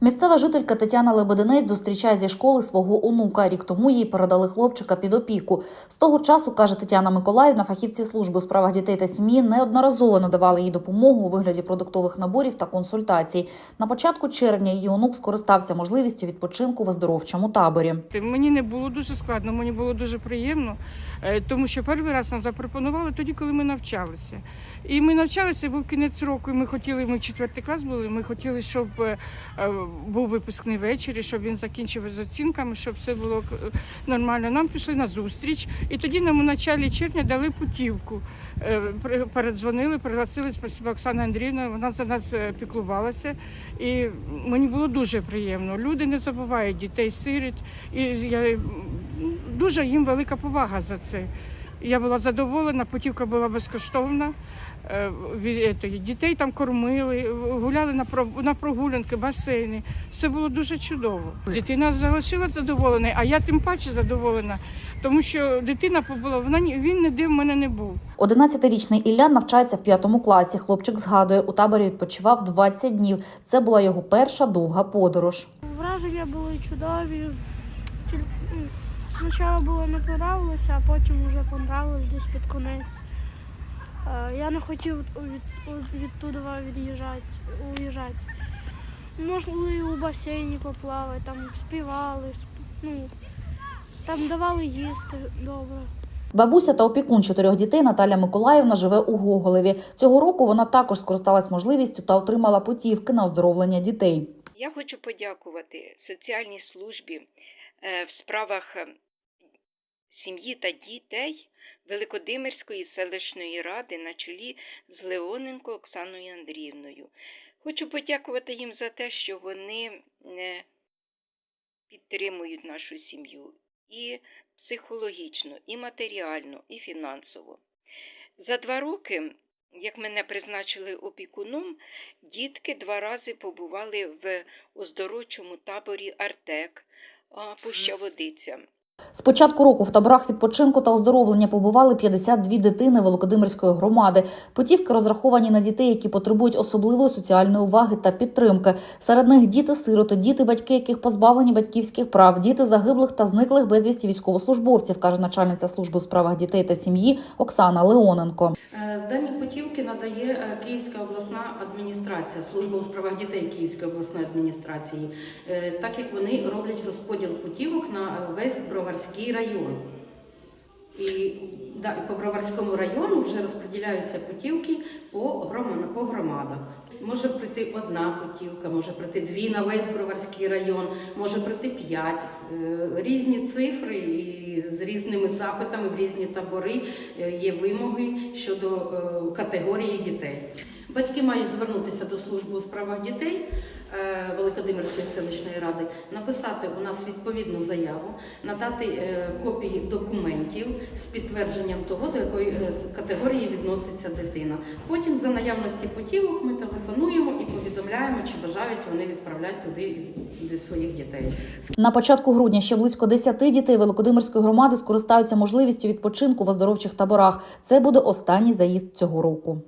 Місцева жителька Тетяна Лебединець зустрічає зі школи свого онука. Рік тому їй передали хлопчика під опіку. З того часу, каже Тетяна Миколаївна, фахівці служби у справах дітей та сім'ї неодноразово надавали їй допомогу у вигляді продуктових наборів та консультацій. На початку червня її онук скористався можливістю відпочинку в оздоровчому таборі. Мені не було дуже складно, мені було дуже приємно, е, тому що перший раз нам запропонували тоді, коли ми навчалися. І ми навчалися, був кінець року, і ми хотіли, ми четвертий клас були, ми хотіли, щоб е, е, був випускний вечір, і щоб він закінчив з оцінками, щоб все було нормально. Нам пішли на зустріч, і тоді нам у началі червня дали путівку. Е, Передзвонили, пригласили спасибо Оксана Андріївна, вона за нас е, піклувалася. І мені було дуже приємно. Люди не забувають дітей сиріт. І я дуже їм велика повага за це. Я була задоволена, путівка була безкоштовна. Е. Дітей там кормили, гуляли на про- на прогулянки, басейни. Все було дуже чудово. Дитина залишилася задоволена, а я тим паче задоволена, тому що дитина побула, вона ні- він ніде в мене не був. 11-річний Ілля навчається в п'ятому класі. Хлопчик згадує, у таборі відпочивав 20 днів. Це була його перша довга подорож. Враження були чудові. Спочатку було не подобалося, а потім вже понравилось десь під конець. Е, Я не хотів від, відтуди від'їжджати, уїжджати. Можливо, у басейні поплавати, там співали, сп- ну, там давали їсти добре. Бабуся та опікун чотирьох дітей Наталя Миколаївна живе у Гоголеві. Цього року вона також скористалась можливістю та отримала путівки на оздоровлення дітей. Я хочу подякувати соціальній службі е, в справах сім'ї та дітей Великодимирської селищної ради на чолі з Леоненко Оксаною Андріївною. Хочу подякувати їм за те, що вони е, підтримують нашу сім'ю і психологічно, і матеріально, і фінансово. За два роки, як мене призначили опікуном, Дітки два рази побували в оздоровчому таборі Артек, а, Пуща Водиця. З початку року в таборах відпочинку та оздоровлення побували 52 дитини Великодимирської громади. Путівки розраховані на дітей, які потребують особливої соціальної уваги та підтримки. Серед них діти-сироти, діти, батьки, яких позбавлені батьківських прав, діти загиблих та зниклих безвісті військовослужбовців, каже начальниця служби у справах дітей та сім'ї Оксана Леоненко. Е, Дані путівки надає е, Київська обласна адміністрація, служба у справах дітей Київської обласної адміністрації, е, так як вони роблять розподіл путівок на весь Броварський район. І, да, і по Броварському району вже розподіляються путівки по, по громадах. Може прийти одна путівка, може прийти дві на весь Броварський район, може прийти п'ять. Е, Різні цифри і з різними запитами в різні табори е, є вимоги щодо е, категорії дітей. Батьки мають звернутися до служби у справах дітей е, Великодимирської селищної ради, написати у нас відповідну заяву, надати е, копії документів з підтвердженням того, до якої е, категорії відноситься дитина. Потім, за наявності путівок, ми телефонуємо і повідомляємо, чи бажають вони відправляти туди своїх дітей. На початку грудня ще близько 10 дітей Великодимирської громади скористаються можливістю відпочинку в оздоровчих таборах. Це буде останній заїзд цього року.